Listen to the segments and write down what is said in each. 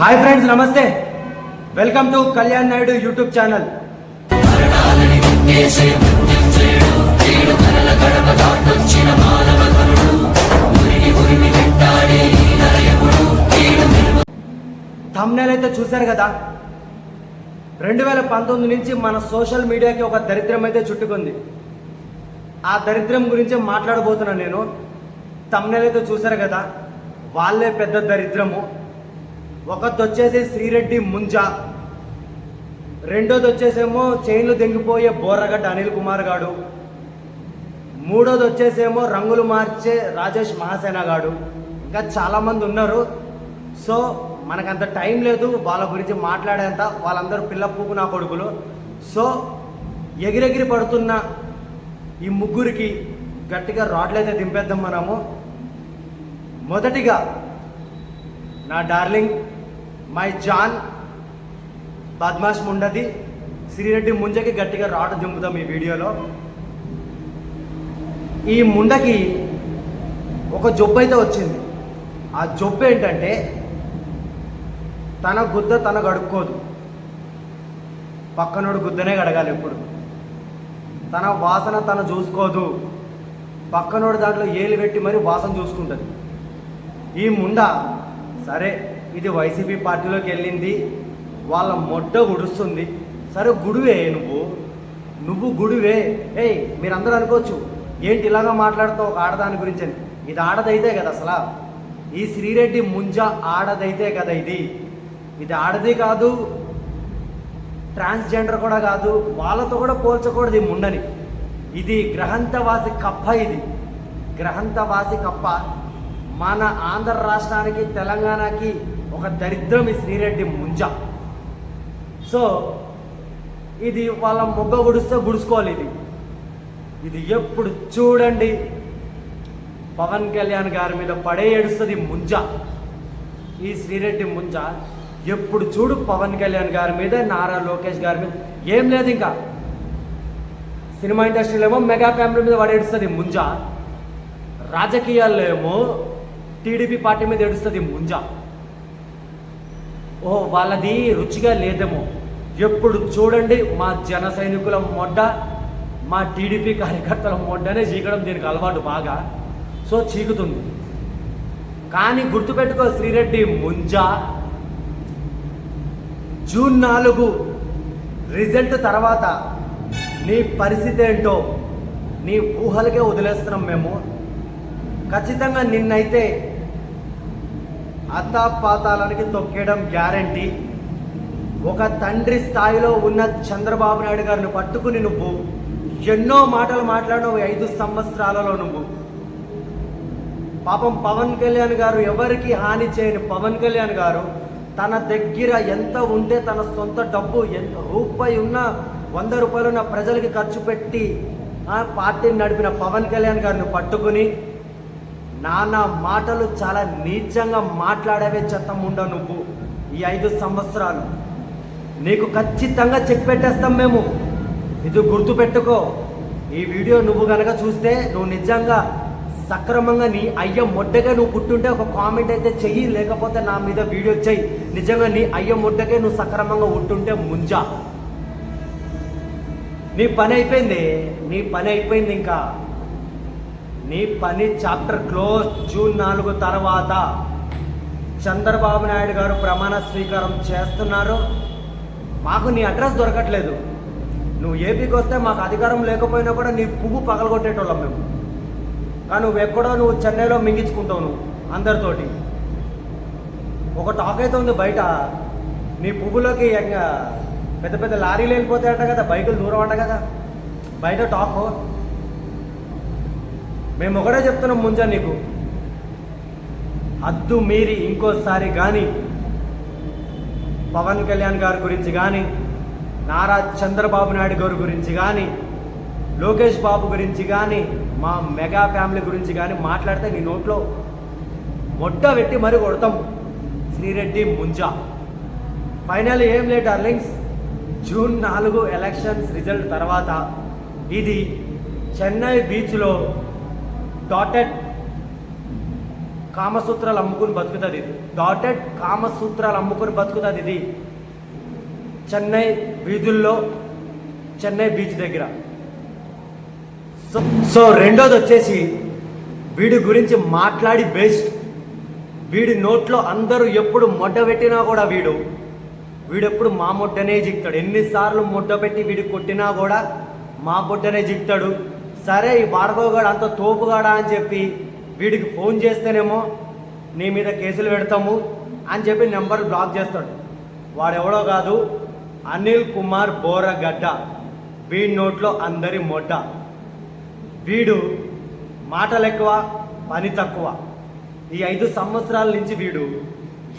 Hi friends నమస్తే. Welcome to Kalyan Naidu YouTube channel. Thumbnail అయితే చూశారు కదా? రెండు వేల పంతొమ్మిది నుంచి మన సోషల్ మీడియాకి ఒక దరిద్రం అయితే చుట్టుకుంది. ఆ దరిద్రం గురించి మాట్లాడబోతున్నాను నేను. తమ్నేల్ అయితే చూశారు కదా? వాళ్ళే పెద్ద దరిద్రము. ఒకటి వచ్చేసి శ్రీరెడ్డి ముంజ. రెండోది వచ్చేసేమో చైన్లు దెంగిపోయే బోర్రగడ్డ అనిల్ కుమార్ గాడు. మూడోది వచ్చేసేమో రంగులు మార్చే రాజేష్ మహాసేన గాడు. ఇంకా చాలామంది ఉన్నారు. సో మనకంత టైం లేదు. వాళ్ళ గురించి మాట్లాడేంత వాళ్ళందరూ పిల్ల పువ్వు నా కొడుకులు. సో ఎగిరెగిరి పడుతున్న ఈ ముగ్గురికి గట్టిగా రాడ్లైతే దింపేద్దాం మనము. మొదటిగా నా డార్లింగ్ మై జాన్ బద్మాష్ ముండది. శ్రీరెడ్డి ముంజకి గట్టిగా రాట దింపుదాం ఈ వీడియోలో. ఈ ముండకి ఒక జబ్బు అయితే వచ్చింది. ఆ జబ్బు ఏంటంటే తన గుద్ద తన గడుక్కోదు పక్కనోడు గుద్దనే గడగాలి ఎప్పుడు. తన వాసన తను చూసుకోదు. పక్కనోడు దాంట్లో ఏలు పెట్టి మరి వాసన చూసుకుంటుంది. ఈ ముండ సరే ఇది వైసీపీ పార్టీలోకి వెళ్ళింది. వాళ్ళ మొట్ట గుడుస్తుంది. సరే గుడివే నువ్వు. నువ్వు గుడివే. ఏయ్ మీరందరూ అనుకోవచ్చు ఏంటి ఇలాగా మాట్లాడుతావు ఒక ఆడదాని గురించి అని. ఇది ఆడదైతే కదా అసలు? ఈ శ్రీరెడ్డి ముంజ ఆడదైతే కదా ఇది? ఇది ఆడది కాదు ట్రాన్స్జెండర్ కూడా కాదు వాళ్ళతో కూడా పోల్చకూడదు ఈ ముండని. ఇది గ్రహంతవాసి కప్ప ఇది. గ్రహంతవాసి కప్ప మన ఆంధ్ర రాష్ట్రానికి తెలంగాణకి ఒక దరిద్రం ఈ శ్రీరెడ్డి ముంజ. సో ఇది వాళ్ళ మొగ్గ గుడిస్తే గుడుచుకోవాలి ఇది. ఇది ఎప్పుడు చూడండి. పవన్ కళ్యాణ్ గారి మీద పడే ఏడుస్తుంది ముంజ. ఈ శ్రీరెడ్డి ముంజ ఎప్పుడు చూడు పవన్ కళ్యాణ్ గారి మీద నారా లోకేష్ గారి మీద. ఏం లేదు ఇంకా. సినిమా ఇండస్ట్రీలో ఏమో మెగా ఫ్యామిలీ మీద వాడు ఏడుస్తుంది ముంజ. రాజకీయాల్లో ఏమో టీడీపీ పార్టీ మీద ఏడుస్తుంది ముంజ. ఓ వాళ్ళది రుచిగా లేదేమో. ఎప్పుడు చూడండి మా జన సైనికుల మొడ్డ మా టీడీపీ కార్యకర్తల మొడ్డనే చీకడం దీనికి అలవాటు బాగా. సో చీకుతుంది. కానీ గుర్తుపెట్టుకో శ్రీరెడ్డి ముంజ. జూన్ నాలుగు రిజల్ట్ తర్వాత నీ పరిస్థితి ఏంటో నీ ఊహలకే వదిలేస్తున్నాం మేము. ఖచ్చితంగా నిన్నైతే అత్తాపాతాలనికి తొక్కేయడం గ్యారంటీ. ఒక తండ్రి స్థాయిలో ఉన్న చంద్రబాబు నాయుడు గారిని పట్టుకుని నువ్వు ఎన్నో మాటలు మాట్లాడినవు ఐదు సంవత్సరాలలో నువ్వు. పాపం పవన్ కళ్యాణ్ గారు ఎవరికి హాని చేయని పవన్ కళ్యాణ్ గారు తన దగ్గర ఎంత ఉంటే తన సొంత డబ్బు ఎంత రూపాయి ఉన్న వంద రూపాయలు ఉన్న ప్రజలకి ఖర్చు పెట్టి ఆ పార్టీని నడిపిన పవన్ కళ్యాణ్ గారిని పట్టుకుని నానా మాటలు చాలా నీచంగా మాట్లాడవే చెత్తం ఉండవు నువ్వు ఈ ఐదు సంవత్సరాలు. నీకు ఖచ్చితంగా చెక్ పెట్టేస్తాం మేము. ఇది గుర్తుపెట్టుకో. ఈ వీడియో నువ్వు గనక చూస్తే నువ్వు నిజంగా సక్రమంగా నీ అయ్య మొడ్డగా నువ్వు పుట్టుంటే ఒక కామెంట్ అయితే చెయ్యి లేకపోతే నా మీద వీడియో చెయ్యి. నిజంగా నీ అయ్య మొడ్డకే నువ్వు సక్రమంగా ఉంటుంటే ముంజా. నీ పని అయిపోయింది నీ పని అయిపోయింది ఇంకా. నీ పని చాప్టర్ క్లోజ్ జూన్ నాలుగు తర్వాత. చంద్రబాబు నాయుడు గారు ప్రమాణ స్వీకారం చేస్తున్నారు. మాకు నీ అడ్రస్ దొరకట్లేదు. నువ్వు ఏపీకి వస్తే మాకు అధికారం లేకపోయినా కూడా నీ పువ్వు పగలగొట్టేటోళ్ళం మేము. కానీ నువ్వు ఎక్కడో నువ్వు చెన్నైలో మింగించుకుంటావు నువ్వు అందరితోటి. ఒక టాక్ అయితే ఉంది బయట. నీ పువ్వులోకి పెద్ద పెద్ద లారీలు వెళ్ళిపోతాయట కదా బైకులు దూరం అంట కదా. బయట టాక్ మేము ఒకటే చెప్తున్నాం ముంజా నీకు. హద్దు మీరి ఇంకోసారి కానీ పవన్ కళ్యాణ్ గారి గురించి కానీ నారా చంద్రబాబు నాయుడు గారి గురించి కానీ లోకేష్ బాబు గురించి కానీ మా మెగా ఫ్యామిలీ గురించి కానీ మాట్లాడితే నీ నోట్లో మొట్ట పెట్టి మరీ కొడతాం. శ్రీరెడ్డి ముంజా. ఫైనల్ ఏం లేదు డార్లింగ్స్. జూన్ నాలుగు ఎలక్షన్స్ రిజల్ట్ తర్వాత ఇది చెన్నై బీచ్లో డాటెడ్ కామసూత్రాలు అమ్ముకుని బతుకుతుంది ఇది డాటెడ్ కామసూత్రాలు అమ్ముకుని బతుకుతుంది ఇది చెన్నై వీధుల్లో చెన్నై బీచ్ దగ్గర సో సో రెండోది వచ్చేసి వీడి గురించి మాట్లాడి వేస్ట్ వీడి నోట్లో అందరూ ఎప్పుడు మొడ్డ పెట్టినా కూడా వీడు వీడెప్పుడు మా మొడ్డనే జిక్తాడు ఎన్నిసార్లు మొడ్డ పెట్టి వీడు కొట్టినా కూడా మా బొడ్డనే జిక్తాడు సరే ఈ బాడగోగాడు అంత తోపుగాడా అని చెప్పి వీడికి ఫోన్ చేస్తేనేమో నీ మీద కేసులు పెడతాము అని చెప్పి నెంబర్ బ్లాక్ చేస్తాడు. వాడెవడో కాదు అనిల్ కుమార్ బోరగడ్డ. వీడి నోట్లో అందరి మొడ్డ వీడు మాటలు ఎక్కువ పని తక్కువ. ఈ ఐదు సంవత్సరాల నుంచి వీడు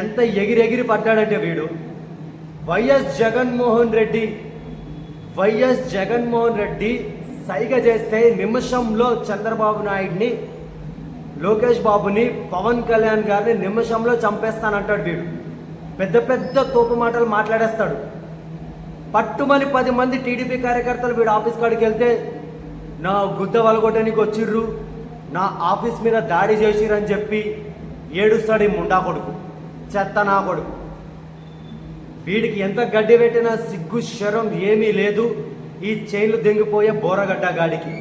ఎంత ఎగిరెగిరి పడ్డాడంటే వీడు వైఎస్ జగన్మోహన్ రెడ్డి వైఎస్ జగన్మోహన్ రెడ్డి సైగ చేస్తే నిమిషంలో చంద్రబాబు నాయుడిని లోకేష్ బాబుని పవన్ కళ్యాణ్ గారిని నిమిషంలో చంపేస్తానంటాడు వీడు. పెద్ద పెద్ద తోపు మాటలు మాట్లాడేస్తాడు. పట్టుమని పది మంది టీడీపీ కార్యకర్తలు వీడు ఆఫీస్ కాడికి వెళ్తే నా గుద్ద వలగొట్టడానికి వచ్చిర్రు నా ఆఫీస్ మీద దాడి చేసిర్రు అని చెప్పి ఏడుస్తాడు ఈ ముండా కొడుకు చెత్త నా కొడుకు. వీడికి ఎంత గడ్డి పెట్టినా సిగ్గు శరం ఏమీ లేదు. ఈ చైన్లు దెంగిపోయే బోరగడ్డ గాడికి.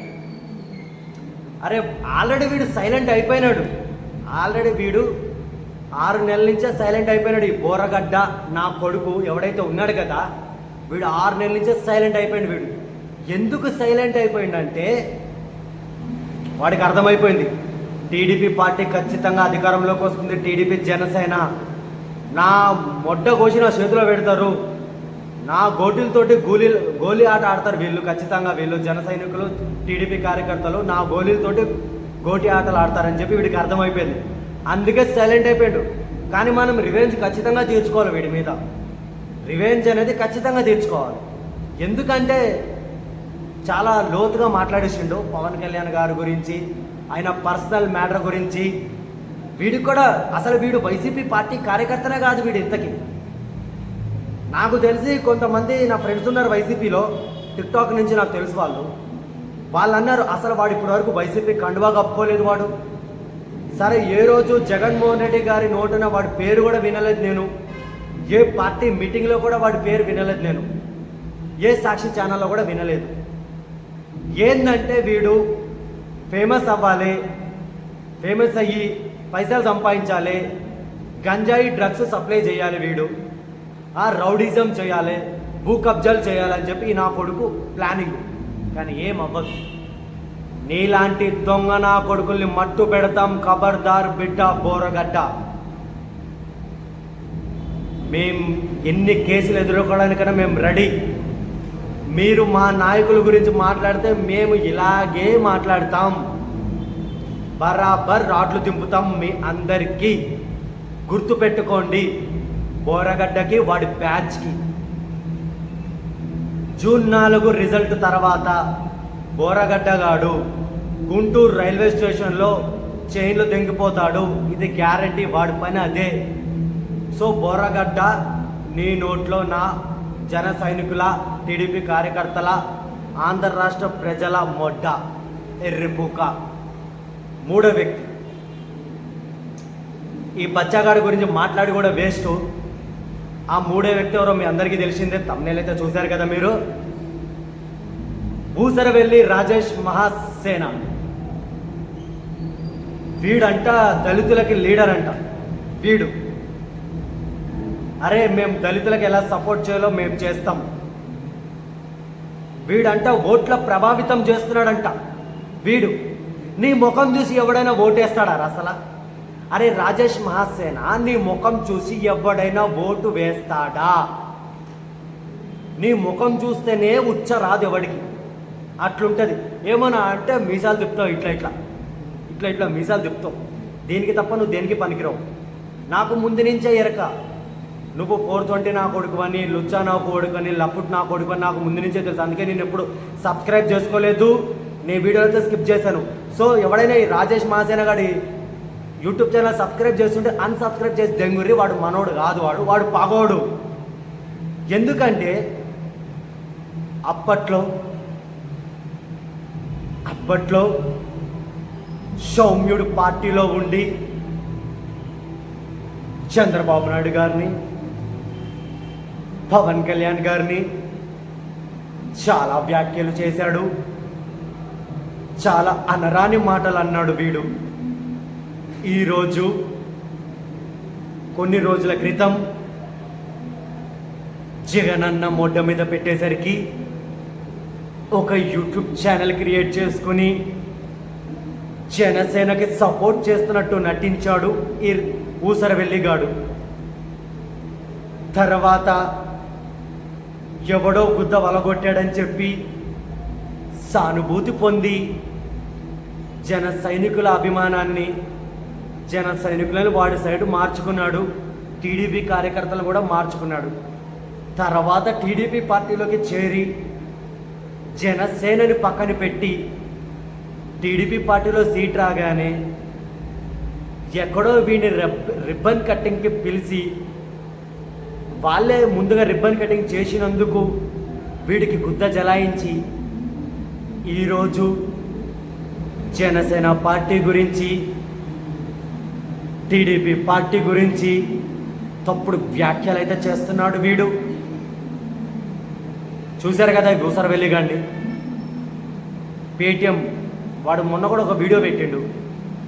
అరే ఆల్రెడీ వీడు సైలెంట్ అయిపోయినాడు. ఆల్రెడీ వీడు ఆరు నెలల నుంచే సైలెంట్ అయిపోయినాడు. ఈ బోరగడ్డ నా కొడుకు ఎవడైతే ఉన్నాడు కదా వీడు ఆరు నెలల నుంచే సైలెంట్ అయిపోయింది వీడు. ఎందుకు సైలెంట్ అయిపోయిందంటే వాడికి అర్థమైపోయింది. టీడీపీ పార్టీ ఖచ్చితంగా అధికారంలోకి వస్తుంది. టీడీపీ జనసేన నా మొడ్డ కోసి నా చేతిలో పెడతారు. నా గోటీలతోటి గోలీ గోలీ ఆట ఆడతారు వీళ్ళు ఖచ్చితంగా. వీళ్ళు జన సైనికులు టీడీపీ కార్యకర్తలు నా గోళీలతోటి గోటి ఆటలు ఆడతారని చెప్పి వీడికి అర్థమైపోయింది. అందుకే సైలెంట్ అయిపోయాడు కానీ మనం రివెంజ్ ఖచ్చితంగా తీర్చుకోవాలి వీడి మీద. రివెంజ్ అనేది ఖచ్చితంగా తీర్చుకోవాలి. ఎందుకంటే చాలా లోతుగా మాట్లాడేసిండు పవన్ కళ్యాణ్ గారి గురించి ఆయన పర్సనల్ మ్యాటర్ గురించి. వీడికి కూడా అసలు వీడు వైసీపీ పార్టీ కార్యకర్తనే కాదు వీడు ఇంతకీ. నాకు తెలిసి కొంతమంది నా ఫ్రెండ్స్ ఉన్నారు వైసీపీలో. టిక్టాక్ నుంచి నాకు తెలుసు వాళ్ళు. వాళ్ళు అన్నారు అసలు వాడు ఇప్పటి వరకు వైసీపీ కండువా కప్పుకోలేదు వాడు. సరే ఏ రోజు జగన్మోహన్ రెడ్డి గారి నోటున వాడి పేరు కూడా వినలేదు నేను. ఏ పార్టీ మీటింగ్లో కూడా వాడి పేరు వినలేదు నేను. ఏ సాక్షి ఛానల్లో కూడా వినలేదు. ఏంటంటే వీడు ఫేమస్ అవ్వాలి ఫేమస్ అయ్యి పైసలు సంపాదించాలి గంజాయి డ్రగ్స్ సప్లై చేయాలి వీడు. రౌడిజం చేయాలి భూ కబ్జాలు చేయాలని చెప్పి నా కొడుకు ప్లానింగ్ కానీ ఏం అవ్వదు. నీలాంటి దొంగ నా కొడుకుల్ని మట్టు పెడతాం కబర్దార్ బిడ్డ బోరగడ్డ. మేం ఎన్ని కేసులు ఎదుర్కోవడానికైనా మేము రెడీ. మీరు మా నాయకుల గురించి మాట్లాడితే మేము ఇలాగే మాట్లాడతాం. బరాబర్ రాడ్లు దింపుతాం మీ అందరికీ. గుర్తుపెట్టుకోండి. బోరగడ్డకి వాడి బ్యాచ్కి. జూన్ నాలుగు రిజల్ట్ తర్వాత బోరగడ్డగాడు గుంటూరు రైల్వే స్టేషన్లో చైన్లు తెంగిపోతాడు ఇది గ్యారంటీ వాడి పని అదే. సో బోరగడ్డ నీ నోట్లో నా జన సైనికుల టీడీపీ కార్యకర్తల ఆంధ్ర రాష్ట్ర ప్రజల మొడ్డ ఎర్రిపుక మూడో వ్యక్తి. ఈ బచ్చాగాడి గురించి మాట్లాడి కూడా వేస్ట్. ఆ మూడో వ్యక్తి ఎవరో మీ అందరికీ తెలిసిందే తమ్నేలైతే చూశారు కదా మీరు? భూసరవెల్లి రాజేష్ మహాసేన. వీడంట దళితులకి లీడర్ అంట. వీడు. అరే మేము దళితులకు ఎలా సపోర్ట్ చేయాలో మేము చేస్తాం. వీడంట ఓట్ల ప్రభావితం చేస్తున్నాడంట. వీడు. నీ ముఖం చూసి ఎవడైనా ఓటేస్తాడా అసలు అరే రాజేష్ మహాసేన? నీ ముఖం చూసి ఎవడైనా ఓటు వేస్తాడా? నీ ముఖం చూస్తేనే ఉచ్చ రాదు ఎవడికి. అట్లుంటుంది. ఏమన్నా అంటే మీసాలు తిప్పుతావు ఇట్లా ఇట్లా. ఇట్లా ఇట్లా మీసాలు తిప్పుతావు. దీనికి తప్ప నువ్వు దేనికి పనికిరావు? నాకు ముందు నుంచే ఎరక. నువ్వు ఫోర్ ట్వంటీ నా కొడుకు అని లుచ్చా నా కొడుకు అని లఫుట్ నా కొడుకు అని నాకు ముందు నుంచే తెలుసు. అందుకే నేను ఎప్పుడు సబ్స్క్రైబ్ చేసుకోలేదు. నీ వీడియోలతో స్కిప్ చేశాను. సో ఎవడైనా ఈ రాజేష్ మహాసేన గారి యూట్యూబ్ ఛానల్ సబ్స్క్రైబ్ చేస్తుంటే అన్సబ్స్క్రైబ్ చేసి దెంగుర్రి వాడు మనోడు కాదు వాడు వాడు పగోడు. ఎందుకంటే అప్పట్లో అప్పట్లో సౌమ్యుడు పార్టీలో ఉండి చంద్రబాబు నాయుడు గారిని పవన్ కళ్యాణ్ గారిని చాలా వ్యాఖ్యలు చేశాడు. చాలా అనరాని మాటలు అన్నాడు వీడు. ఈరోజు కొన్ని రోజుల క్రితం జగనన్న మొడ్డ మీద పెట్టేసరికి ఒక యూట్యూబ్ ఛానల్ క్రియేట్ చేసుకుని జనసేనకి సపోర్ట్ చేస్తున్నట్టు నటించాడు ఈ ఊసరవెల్లిగాడు తర్వాత ఎవడో గుద్ద వలగొట్టాడని చెప్పి సానుభూతి పొంది జన సైనికుల అభిమానాన్ని జన సైనికులను వాడి సైడు మార్చుకున్నాడు. టీడీపీ కార్యకర్తలు కూడా మార్చుకున్నాడు. తర్వాత టీడీపీ పార్టీలోకి చేరి జనసేనని పక్కన పెట్టి టీడీపీ పార్టీలో సీట్ రాగానే ఎక్కడో వీడిని రిబ్ రిబ్బన్ కటింగ్కి పిలిచి వాళ్ళే ముందుగా రిబ్బన్ కటింగ్ చేసినందుకు వీడికి గుద్ద జలాయించి ఈరోజు జనసేన పార్టీ గురించి టీడీపీ పార్టీ గురించి తప్పుడు వ్యాఖ్యలు అయితే చేస్తున్నాడు వీడు. చూశారు కదా గూసర వెళ్ళిగాండి పేటిఎం వాడు మొన్న కూడా ఒక వీడియో పెట్టిండు.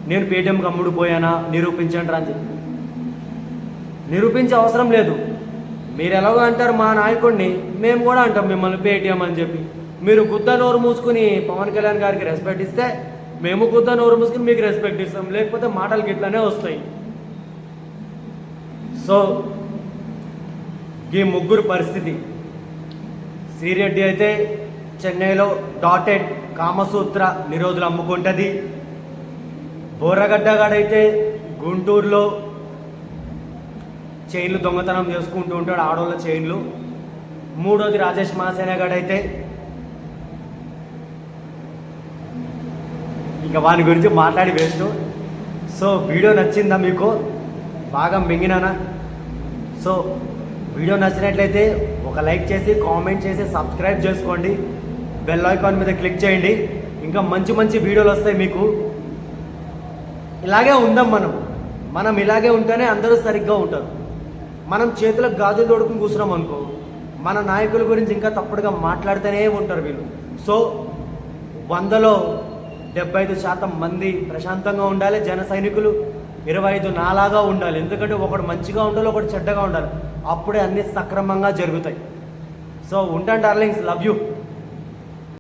నేను పేటిఎంకి అమ్ముడు పోయానా? నిరూపించండి రా అని చెప్పి. నిరూపించే అవసరం లేదు. మీరు ఎలాగో అంటారు మా నాయకుడిని మేము కూడా అంటాం మిమ్మల్ని పేటిఎం అని చెప్పి. మీరు గుద్ద నోరు మూసుకుని పవన్ కళ్యాణ్ గారికి రెస్పెక్ట్ ఇస్తే మేము గుద్ద నోరు మూసుకుని మీకు రెస్పెక్ట్ ఇస్తాం. లేకపోతే మాటలకి ఇట్లానే వస్తాయి. సో ఈ ముగ్గురు పరిస్థితి. శ్రీరెడ్డి అయితే చెన్నైలో డాటెడ్ కామసూత్ర నిరోధులు అమ్ముకుంటుంది. బోరగడ్డగాడైతే గుంటూరులో చైన్లు దొంగతనం చేసుకుంటూ ఉంటాడు ఆడోళ్ళ చైన్లు. మూడోది రాజేష్ మహాసేన ఇంకా వాని గురించి మాట్లాడి వేస్ట్ సో వీడియో నచ్చిందా మీకు? బాగా మింగినానా? సో వీడియో నచ్చినట్లయితే ఒక లైక్ చేసి కామెంట్ చేసి సబ్స్క్రైబ్ చేసుకోండి. బెల్ ఐకాన్ మీద క్లిక్ చేయండి. ఇంకా మంచి మంచి వీడియోలు వస్తాయి మీకు. ఇలాగే ఉందాం మనం. మనం ఇలాగే ఉంటేనే అందరూ సరిగ్గా ఉంటారు. మనం చేతులకు గాజులు తోడుకుని కూర్చున్నాం అనుకో మన నాయకుల గురించి ఇంకా తప్పుడుగా మాట్లాడుతూనే ఉంటారు వీళ్ళు. సో వందలో డెబ్బై ఐదు శాతం మంది ప్రశాంతంగా ఉండాలి జన సైనికులు ఇరవై ఐదు నాలాగా ఉండాలి. ఎందుకంటే ఒకడు మంచిగా ఉండాలి ఒకటి చెడ్డగా ఉండాలి. అప్పుడే అన్ని సక్రమంగా జరుగుతాయి. సో ఉంటాను డార్లింగ్స్ లవ్ యూ